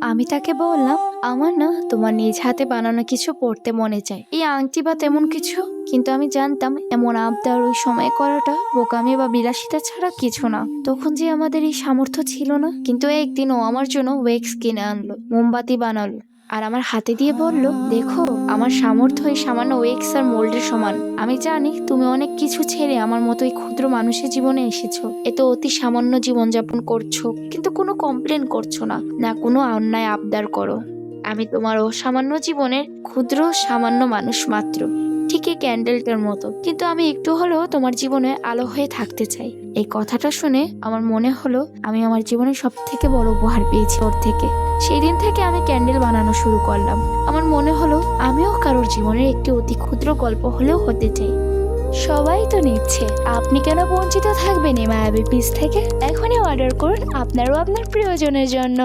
আমি তাকে বললাম, আমার না তোমার নিজ হাতে বানানো কিছু পড়তে মনে চায়। এই আংটি বা তেমন কিছু? কিন্তু আমি জানতাম, এমন আবদার ওই সময় করাটা বোকামি বা বিলাসিতা ছাড়া কিছু না। তখন যে আমাদের এই সামর্থ্য ছিল না, কিন্তু একদিন ও আমার জন্য ওয়েক্স কিনে আনলো, মোমবাতি বানালো। আর আমার হাতে দিয়ে বলল, দেখো, আমার সামর্থ্য এই সামান্য ওয়েক্স আর মোল্ডের সমান। আমি জানি তুমি অনেক কিছু ছেড়ে আমার মতো এই ক্ষুদ্র মানুষের জীবনে এসেছ। এত অতি সামান্য জীবনযাপন করছ, কিন্তু কোনো কমপ্লেন করছ না। না কোনো অন্যায় আবদার করো। আমি তোমার অসামান্য জীবনের ক্ষুদ্র সামান্য মানুষ মাত্র। ঠিক এই ক্যান্ডেলটার মতো। কিন্তু আমি একটু হলেও তোমার জীবনে আলো হয়ে থাকতে চাই। এই কথাটা শুনে আমার মনে হলো আমি আমার জীবনে সব থেকে বড় উপহার পেয়েছি ওর থেকে। সেই দিন থেকে আমি ক্যান্ডেল বানানো শুরু করলাম। আমার মনে হলো আমিও কারোর জীবনের একটি অতি ক্ষুদ্র গল্প হলেও হতে চাই। সবাই তো নিচ্ছে। আপনি কেন বঞ্চিত থাকবেন এই মায়াবী পিস থেকে? এখনই অর্ডার করুন আপনারও আপনার প্রিয়জনের জন্য।